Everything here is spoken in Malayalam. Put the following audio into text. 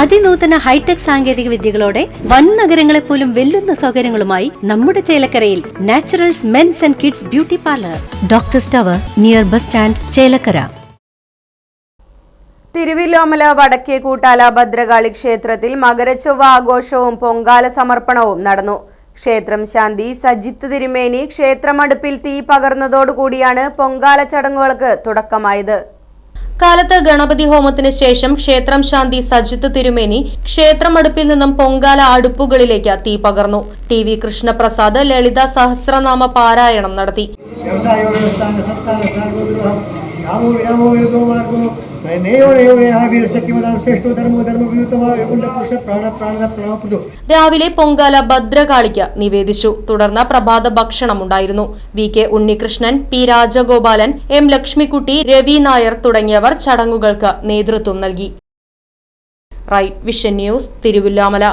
അതിനൂതന ഹൈടെക് സാങ്കേതിക വിദ്യകളോടെ വൻ നഗരങ്ങളെ പോലും വെല്ലുന്ന സൗകര്യങ്ങളുമായി നമ്മുടെ ചേലക്കരയിൽ naturals men's and kids beauty parlour. Doctor tower near bus stand Chelakkara. Thiruvilwamala വടക്കേ കൂട്ടാല ഭദ്രകാളി ക്ഷേത്രത്തിൽ മകരച്ചൊവ്വ ആഘോഷവും പൊങ്കാല സമർപ്പണവും നടന്നു. ക്ഷേത്രം ശാന്തി സജിത്ത് തിരുമേനി ക്ഷേത്രമടുപ്പിൽ തീ പകർന്നതോടുകൂടിയാണ് പൊങ്കാല ചടങ്ങുകൾക്ക് തുടക്കമായത്. കാലത്ത് ഗണപതി ഹോമത്തിന് ശേഷം ക്ഷേത്രം ശാന്തി സജിത്ത് തിരുമേനി ക്ഷേത്രമടുപ്പിൽ നിന്നും പൊങ്കാല അടുപ്പുകളിലേക്ക് തീ പകർന്നു. ടി വി കൃഷ്ണപ്രസാദ് ലളിത സഹസ്രനാമ പാരായണം നടത്തി. रामो विरामो विरुद्धो मार्गो രാവിലെ പൊങ്കാല ഭദ്രകാളിക്ക് നിവേദിച്ചു. തുടർന്ന് പ്രഭാത ഭക്ഷണമുണ്ടായിരുന്നു V K Unnikrishnan P Rajagopalan M Lakshmikutty Ravi Nair തുടങ്ങിയവർ ചടങ്ങുകൾക്ക് നേതൃത്വം നൽകി. Right vision news Thiruvilwamala.